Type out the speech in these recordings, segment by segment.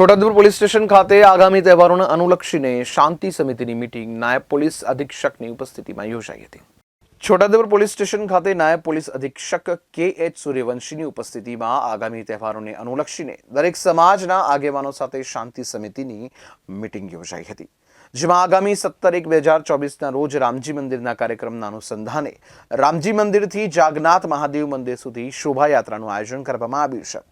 Chhota Udepur police station ખાતે આગામી તહેવારોને અનુલક્ષીને શાંતિ સમિતિની મીટિંગ નાયબ પોલીસ અધિક્ષકની ઉપસ્થિતિમાં યોજાઈ હતી. છોટાઉદેપુર પોલીસ સ્ટેશન ખાતે નાયબ પોલીસ અધિક્ષક કે એચ સૂર્યવંશીની ઉપસ્થિતિમાં આગામી તહેવારોને અનુલક્ષીને દરેક સમાજના આગેવાનો સાથે શાંતિ સમિતિની મીટિંગ યોજાઈ હતી. જેમાં આગામી સત્તર એક બે હજાર ચોવીસના રોજ રામજી મંદિરના કાર્યક્રમના અનુસંધાને રામજી મંદિરથી જાગનાથ મહાદેવ મંદિર સુધી શોભાયાત્રાનું આયોજન કરવામાં આવ્યું છે.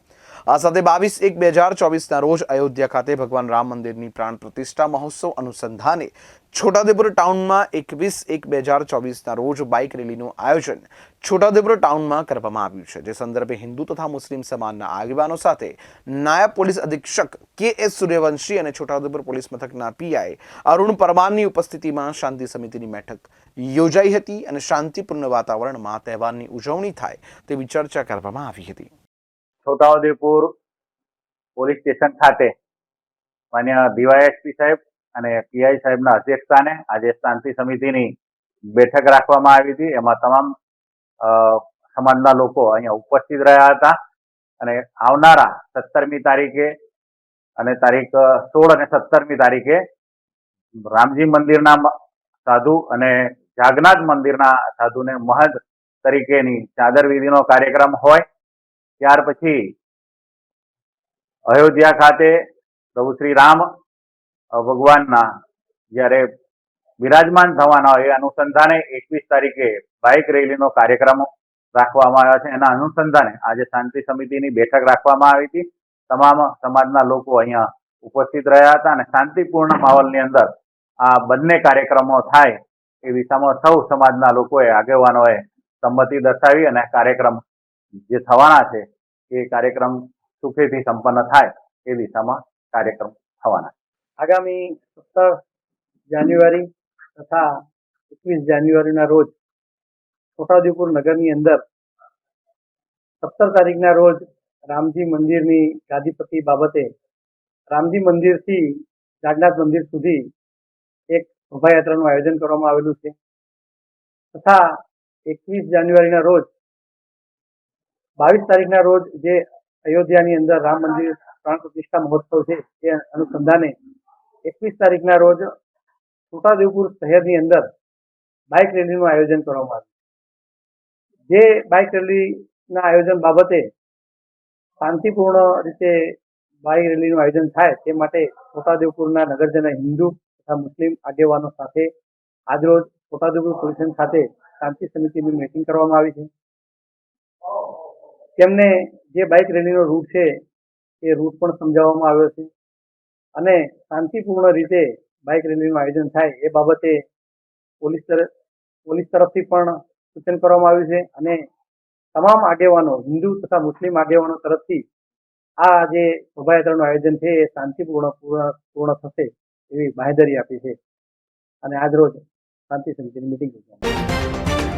આ સાથે બાવીસ એક બે હજાર ચોવીસના રોજ અયોધ્યા ખાતે ભગવાન રામ મંદિરની પ્રાણ પ્રતિષ્ઠા મહોત્સવ અનુસંધાને છોટાઉદેપુર ટાઉનમાં એકવીસ એક બે હજાર ચોવીસના રોજ બાઇક રેલીનું આયોજન છોટાઉદેપુર ટાઉનમાં કરવામાં આવ્યું છે. જે સંદર્ભે હિન્દુ તથા મુસ્લિમ સમાજના આગેવાનો સાથે નાયબ પોલીસ અધિક્ષક કે એસ સૂર્યવંશી અને છોટાઉદેપુર પોલીસ મથકના પીઆઈ અરુણ પરમારની ઉપસ્થિતિમાં શાંતિ સમિતિની બેઠક યોજાઈ હતી અને શાંતિપૂર્ણ વાતાવરણમાં તહેવારની ઉજવણી થાય તેવી ચર્ચા કરવામાં આવી હતી. છોટાઉદેપુર પોલીસ સ્ટેશન ખાતે માન્ય ડીવાયએસપી સાહેબ અને પીઆઈ સાહેબના અધ્યક્ષસ્થાને આજે શાંતિ સમિતિની બેઠક રાખવામાં આવી હતી. એમાં તમામ સમાજના લોકો અહીંયા ઉપસ્થિત રહ્યા હતા અને આવનારા સત્તરમી તારીખે અને તારીખ સોળ અને સત્તરમી તારીખે રામજી મંદિરના સાધુ અને જાગનાથ મંદિરના સાધુને મહંત તરીકેની ચાદર વિધિનો કાર્યક્રમ હોય. ત્યાર પછી અયોધ્યા ખાતે પ્રભુ શ્રી રામ ભગવાનના જ્યારે બિરાજમાન થવાના હોય એ અનુસંધાને એકવીસ તારીખે બાઇક રેલીનો કાર્યક્રમ રાખવામાં આવ્યો છે. એના અનુસંધાને આજે શાંતિ સમિતિની બેઠક રાખવામાં આવી હતી. તમામ સમાજના લોકો અહીંયા ઉપસ્થિત રહ્યા હતા અને શાંતિપૂર્ણ માહોલની અંદર આ બંને કાર્યક્રમો થાય એ દિશામાં સૌ સમાજના લોકોએ આગેવાનોએ સંમતિ દર્શાવી અને કાર્યક્રમ જે થવાના છે, એ કાર્યક્રમ સુખેથી સંપન્ન થાય એ દિશામાં કાર્યક્રમ થવાના આગામી સત્તર જાન્યુઆરી તથા એકવીસ જાન્યુઆરીના રોજ છોટાઉદેપુર નગરની અંદર સત્તર તારીખના રોજ રામજી મંદિરની ગાદીપતિ બાબતે રામજી મંદિરથી જાગનાથ મંદિર સુધી એક શોભાયાત્રાનું આયોજન કરવામાં આવેલું છે. તથા એકવીસ જાન્યુઆરીના રોજ બાવીસ તારીખના રોજ જે અયોધ્યાની અંદર રામ મંદિર પ્રાણ પ્રતિષ્ઠા મહોત્સવ છે, એ અનુસંધાને એકવીસ તારીખના રોજ છોટાદેવપુર શહેરની અંદર બાઇક રેલીનું આયોજન કરવામાં આવ્યું જે બાઇક રેલીના આયોજન બાબતે શાંતિપૂર્ણ રીતે બાઇક રેલીનું આયોજન થાય તે માટે છોટાદેવપુરના નગરજનો હિન્દુ તથા મુસ્લિમ આગેવાનો સાથે આજરોજ છોટાદેવપુર પોલીસ ખાતે શાંતિ સમિતિની મીટિંગ કરવામાં આવી છે. તેમને જે બાઇક રેલીનો રૂટ છે, એ રૂટ પણ સમજાવવામાં આવ્યો છે. અને શાંતિપૂર્ણ રીતે બાઇક રેલીનું આયોજન થાય એ બાબતે પોલીસ તરફ પોલીસ તરફથી પણ સૂચન કરવામાં આવ્યું છે. અને તમામ આગેવાનો, હિન્દુ તથા મુસ્લિમ આગેવાનો તરફથી આ જે શોભાયાત્રાનું આયોજન છે, એ શાંતિપૂર્ણ, પૂર્ણ પૂર્ણ થશે એવી બાહેધરી આપી છે. અને આજરોજ શાંતિ સમિતિની મિટિંગ યોજવામાં.